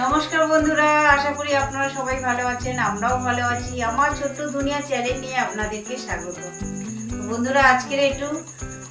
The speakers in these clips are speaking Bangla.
নমস্কার বন্ধুরা, আশা করি আপনারা সবাই ভালো আছেন, আমরাও ভালো আছি। আমার ছোট্ট দুনিয়া চ্যানেল নিয়ে আপনাদেরকে স্বাগত। বন্ধুরা, আজকের একটু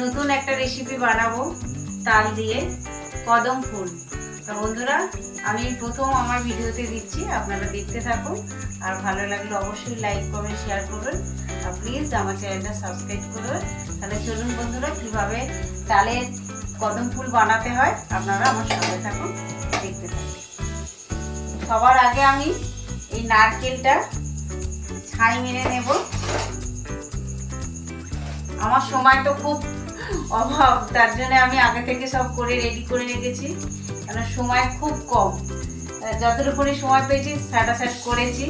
নতুন একটা রেসিপি বানাবো, তাল দিয়ে কদম ফুল। তো বন্ধুরা, আমি প্রথম আমার ভিডিওতে দিচ্ছি, আপনারা দেখতে থাকুন। আর ভালো লাগলে অবশ্যই লাইক করবেন শেয়ার করবেন। আর প্লিজ আমার চ্যানেলটা সাবস্ক্রাইব করবেন। তাহলে চলুন বন্ধুরা, কীভাবে তালের কদম ফুল বানাতে হয়, আপনারা আমার সঙ্গে থাকুন, দেখতে থাকুন। সবার আগে আমি এই নারকেলটা ছাই মেরে নেব। আমার সময় তো খুব অভাব, তার জন্য আমি আগে থেকে সব করে রেডি করে রেখেছি। কেন সময় খুব কম। যতটুকুনি সময় পেয়েছি স্যাটা স্যাট করেছি।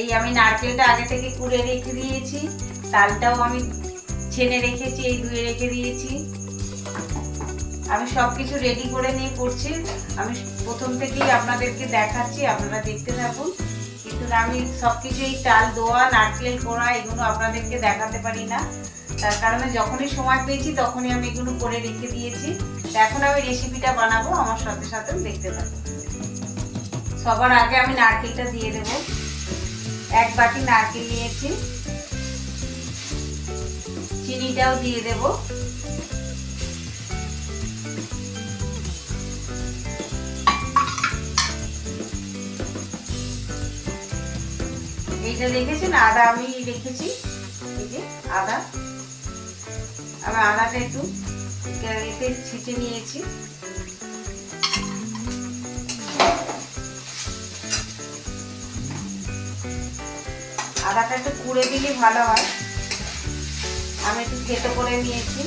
এই আমি নারকেলটা আগে থেকে কুড়ে রেখে দিয়েছি। তালটাও আমি ছেনে রেখেছি, এই ধুয়ে রেখে দিয়েছি। আমি সব কিছু রেডি করে নিয়ে করছি। আমি প্রথম থেকেই আপনাদেরকে দেখাচ্ছি, আপনারা দেখতে থাকুন। কিন্তু আমি সব কিছু এই চাল দোয়া নারকেল, কোড়া, এগুলো আপনাদেরকে দেখাতে পারি না। তার কারণে যখনই সময় পেয়েছি, তখনই আমি এগুলো করে রেখে দিয়েছি। এখন আমি রেসিপিটা বানাবো, আমার সাথে সাথে দেখতে থাকুন। সবার আগে আমি নারকেলটা দিয়ে দেব। এক বাটি নারকেল নিয়েছি। চিনিটাও দিয়ে দেবো। এইটা দেখেছেন আদা আমি রেখেছি এই যে আদা। আমি আদাটা একটু এতে ছিটে নিয়েছি। আদাটা একটু কুড়ে দিলে ভালো হয়। আমি একটু খেতে করে নিয়েছি।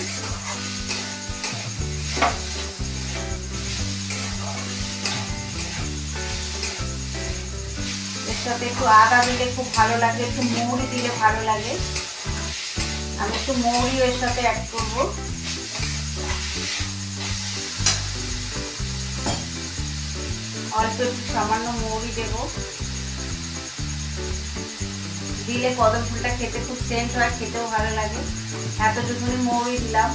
সাথে একটু আদা দিলে খুব ভালো লাগে, একটু মৌরি দিলে ভালো লাগে। আমি একটু মৌরি এর সাথে অ্যাড করব। অল্প একটু সামান্য মৌরি দেব। দিলে কদম ফুলটা খেতে খুব সেন্ট হয়, খেতেও ভালো লাগে। এতটুকুনি মৌরি দিলাম।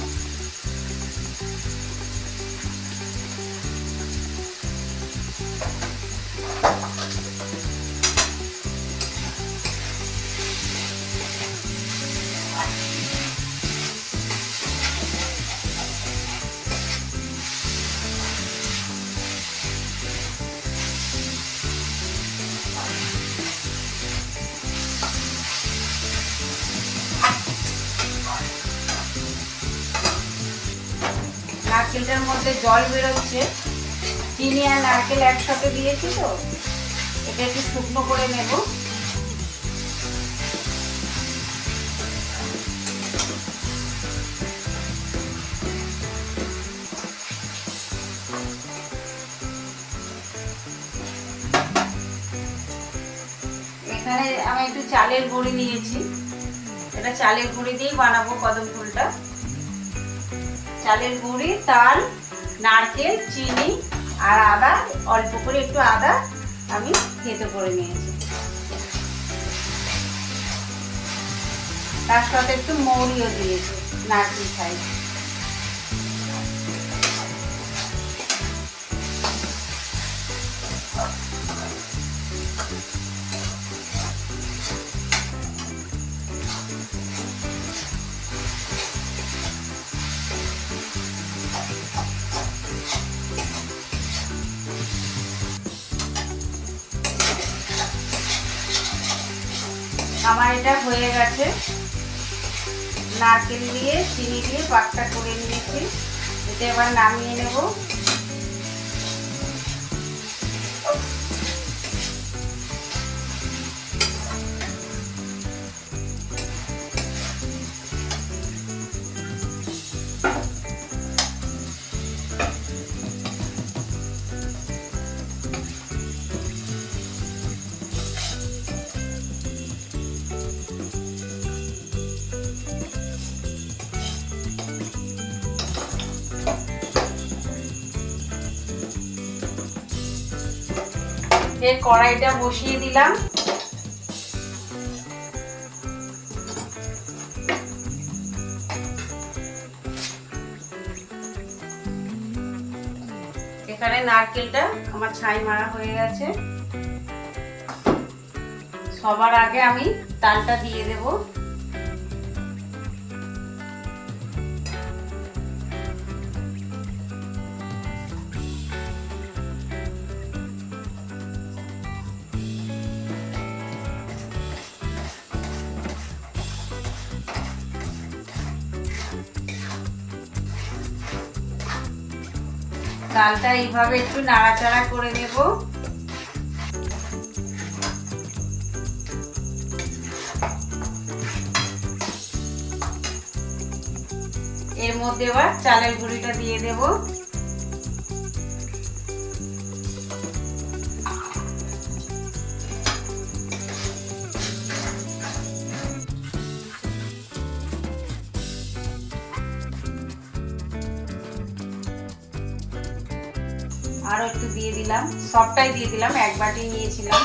নারকেলটার মধ্যে জল বেরোচ্ছে। চিনি আর নারকেল একসাথে দিয়েছি তো। এটা একটু শুকনো করে নেব। এখানে আমি একটু চালের গুঁড়ি নিয়েছি। এটা চালের গুঁড়ি দিয়েই বানাবো কদম ফুলটা। চালের গুঁড়ি, তাল, নারকেল, চিনি আর আদা, অল্প করে একটু আদা আমি থেতো করে নিয়েছি। তার সাথে একটু মৌরিও দিয়েছি, নারকেল খাই আমার এটা হয়ে গেছে। নারকেল দিয়ে, চিনি দিয়ে পাকটা করে নিয়েছি। এটা এবার নামিয়ে নেব। ফের কড়াইটা বসিয়ে দিলাম। এখানে নারকেলটা আমার ছাই মারা হয়ে গেছে। সবার আগে আমি তালটা দিয়ে দেব। তালটা এইভাবে একটু নাড়াচাড়া করে নেব। এর মধ্যে এবার চালের গুঁড়িটা দিয়ে দেব। আরও একটু দিয়ে দিলাম। সবটাই দিয়ে দিলাম, এক বাটি নিয়েছিলাম।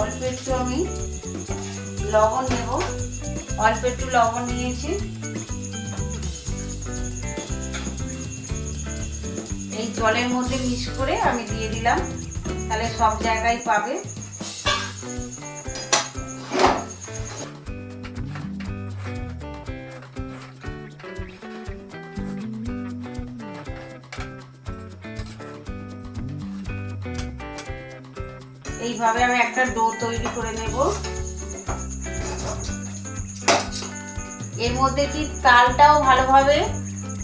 অল্প একটু আমি লবণ নেব অল্প একটু লবণ নিয়েছি। এই জলের মধ্যে মিক্স করে আমি দিয়ে দিলাম। তাহলে সব জায়গায় পাবে। এইভাবে আমি একটা ডো তৈরি করে নেব। এর মধ্যে কি তালটাও ভালোভাবে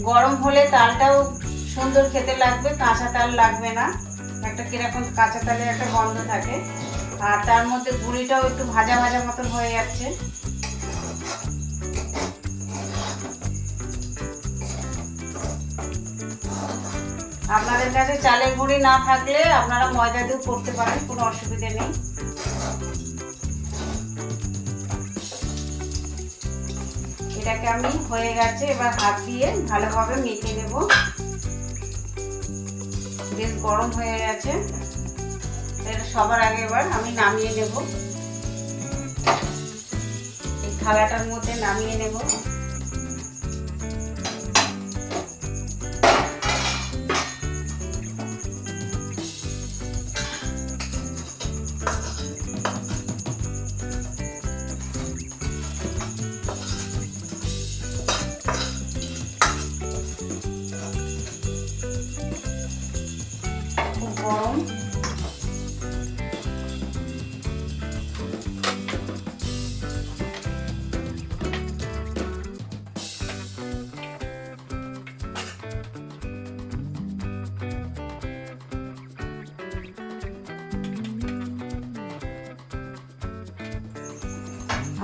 গরম হলে তালটাও সুন্দর খেতে লাগবে, কাঁচা তাল লাগবে না। একটা কীরকম কাঁচা তালের একটা গন্ধ থাকে। আর তার মধ্যে গুঁড়িটাও একটু ভাজা ভাজা মতন হয়ে যাচ্ছে। আপনাদের কাছে চালের গুঁড়ি না থাকলে আপনারা ময়দা দিয়েও করতে পারেন, কোনো অসুবিধে নেই। এটাকে আমি হয়ে গেছে, এবার হাত দিয়ে ভালোভাবে মেখে নেব। বেশ গরম হয়ে গেছে। এটা সবার আগে এবার আমি নামিয়ে নেব। এই থালাটার মধ্যে নামিয়ে নেব।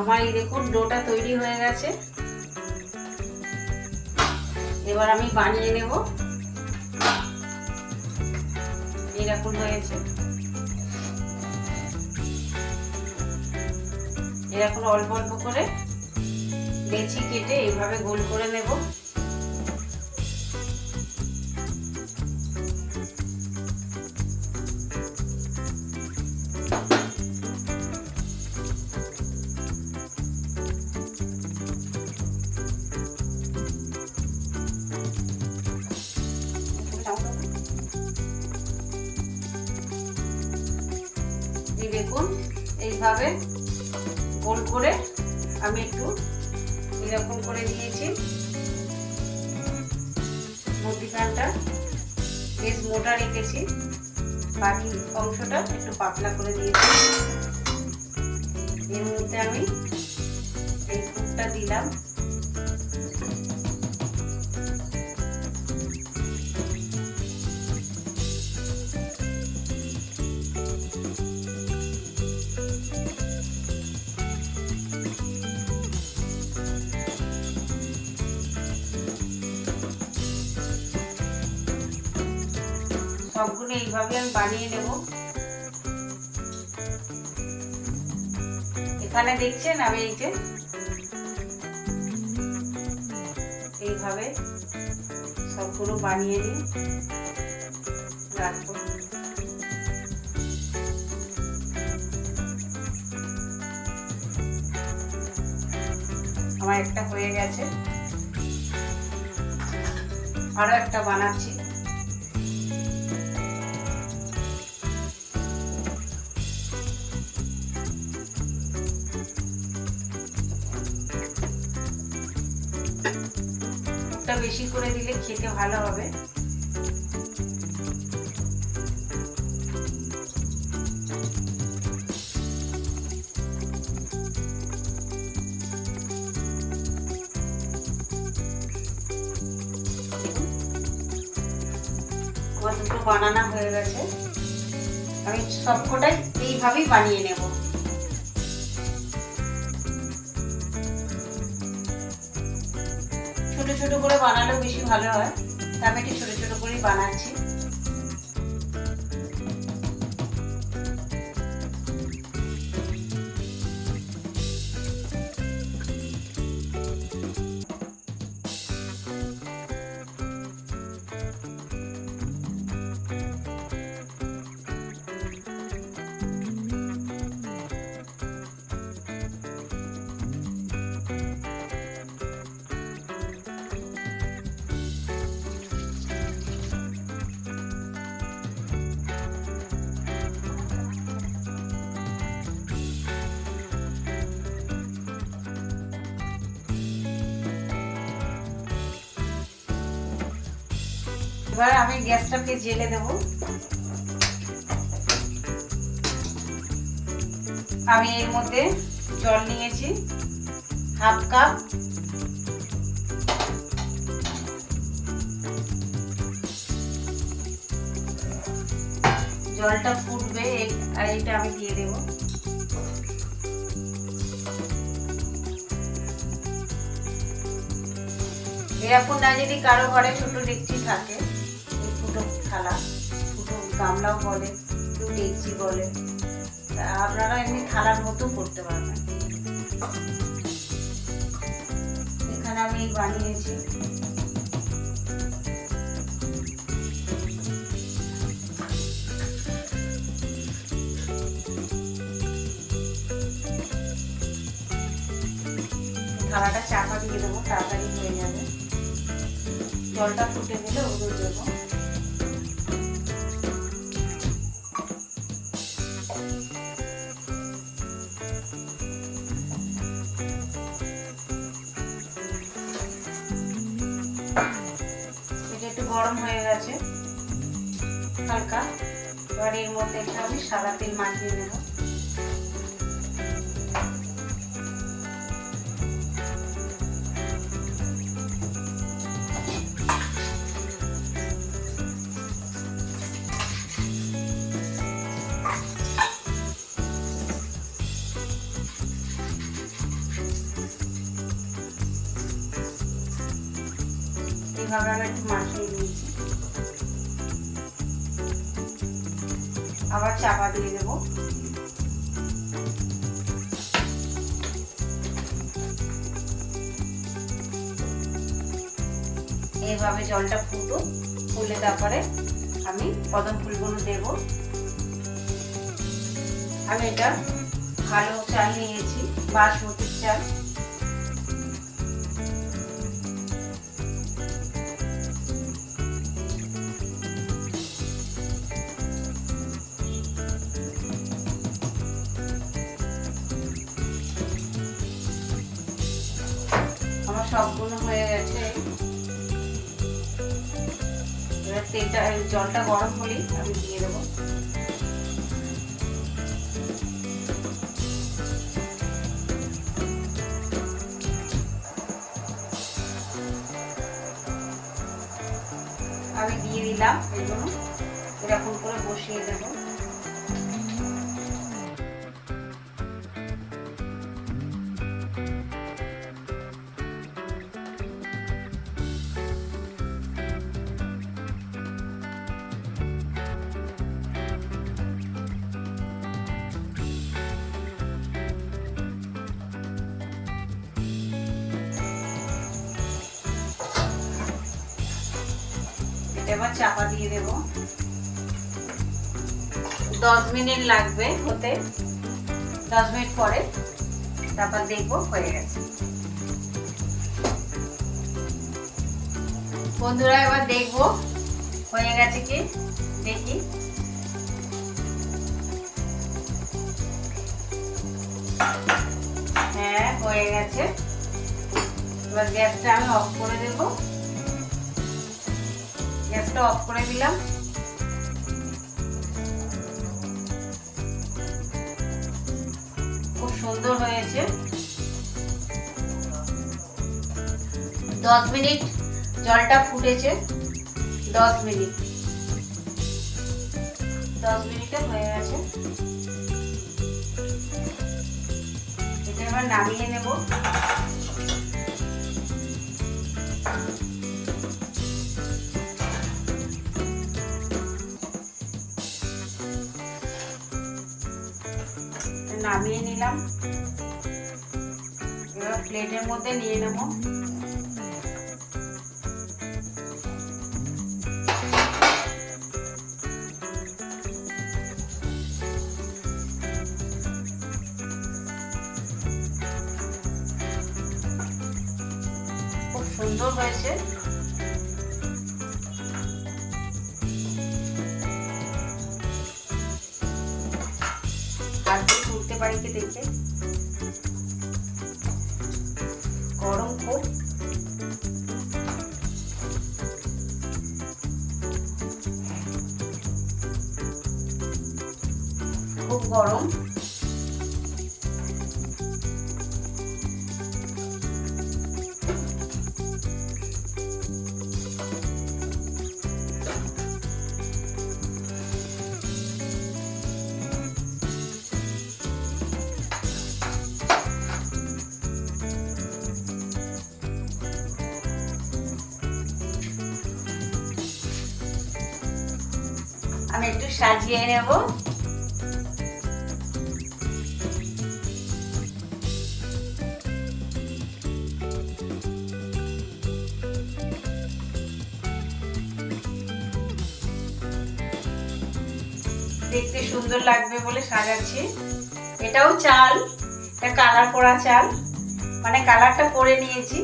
আমার এই দেখুন ডোটা তৈরি হয়ে গেছে। এবার আমি বানিয়ে নেব। এরকম হয়েছে। এরকম অল্প অল্প করে লেচি কেটে এইভাবে গোল করে নেব। এইভাবে গোল করে আমি একটু এরকম করে দিয়েছি। মধ্যিখানটা বেশ মোটা রেখেছি। বাকি অংশটা একটু পাতলা করে দিয়েছি। এর মধ্যে আমি এই দিলাম। এইভাবে আমি বানিয়ে নেব। এখানে দেখছেন আমি এই যে এইভাবে সবগুলো বানিয়ে নিয়ে রাখব। আমার একটা হয়ে গেছে। আরও একটা বানাচ্ছি। বেশি করে দিলে খেতে ভালো হবে। দুটো বানানো হয়ে গেছে? আমি সবকটাই এইভাবেই বানিয়ে নেব। বানালেও বেশি ভালো হয়। তা আমি একটু ছোটো ছোটো করেই বানাচ্ছি। এবার আমি গ্যাসটাকে জেলে দেব। আমি এর মধ্যে জল নিয়েছি, হাফ কাপ। জলটা ফুটবে আর এটা আমি দিয়ে দেব। এরকম না যদি কারও ঘরে ছোট ডেকচি থাকে। থালা গামলাও বলে ডেকচি বলে। আপনারা এমনি থালার মতো করতে পারবেন। এখানে আমি বানিয়েছি। থালাটা চাপা দিয়ে দেবো, তাড়াতাড়ি হয়ে যাবে। জলটা ফুটে গেলে ওগুলো দেবো। গরম হয়ে গেছে। হালকা। এর মধ্যে একটু আমি সাদা তেল মাখিয়ে নেব। আবার চাপা দিয়ে দেবো। এইভাবে জলটা ফুটো ফুলে তারপরে আমি কদম ফুলগুলো দেব। আমি এটা ভালো চাল নিয়েছি বাসমতির চাল। সবগুলো হয়ে গেছে। তেলটা জলটা গরম হলেই আমি দিয়ে দেবো। আমি দিয়ে দিলাম এগুলো। এরকম করে বসিয়ে দেবো। এবার চাপা দিয়ে দেব। দশ মিনিট লাগবে হতে। দশ মিনিট পরে তারপর দেখব হয়ে গেছে। বন্ধুরা, এবার দেখব হয়ে গেছে কি? দেখি। হ্যাঁ হয়ে গেছে। এবার গ্যাসটা আমি অফ করে দেবো। গ্যাসটা অফ করে দিলাম। খুব সুন্দর হয়েছে। দশ মিনিট জলটা ফুটেছে। দশ মিনিট। দশ মিনিটে হয়ে গেছে। এটা এবার নামিয়ে নেব। নামিয়ে নিলাম। এবার প্লেটের মধ্যে নিয়ে নেব। খুব সুন্দর হয়েছে। দিয়ে তুলতে সাজিয়ে নেব। দেখতে সুন্দর লাগবে বলে সাজাচ্ছি। এটাও চাল, এটা কালার করা চাল। মানে কালারটা করে নিয়েছি।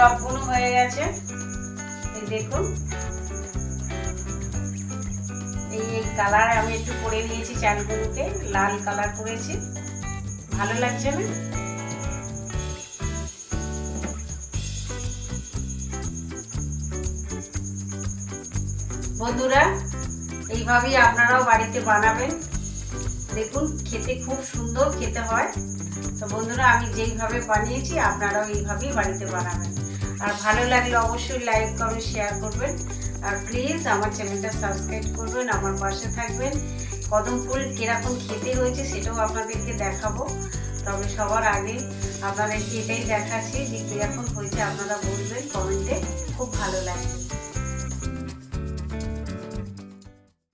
সবগুলো হয়ে গেছে। এই দেখুন। এই এই কালার আমি একটু করে নিয়েছি চালগুলোকে লাল কালার করেছি। ভালো লাগছে না? বন্ধুরা, এইভাবেই আপনারাও বাড়িতে বানাবেন। দেখুন, খেতে খুব সুন্দর খেতে হয়। তো বন্ধুরা, আমি যেইভাবে বানিয়েছি, আপনারাও এইভাবেই বাড়িতে বানাবেন। আর ভালো লাগলে অবশ্যই লাইক কমেন্ট শেয়ার করবেন। আর প্লিজ আমার চ্যানেলটা সাবস্ক্রাইব করবেন, আমার পাশে থাকবেন। কদম ফুল কীরকম খেতে হয়েছে সেটাও আপনাদেরকে দেখাবো। তবে সবার আগে আপনাদেরকে এটাই দেখাচ্ছি যে কীরকম হয়েছে আপনারা বলবেন কমেন্টে খুব ভালো লাগবে।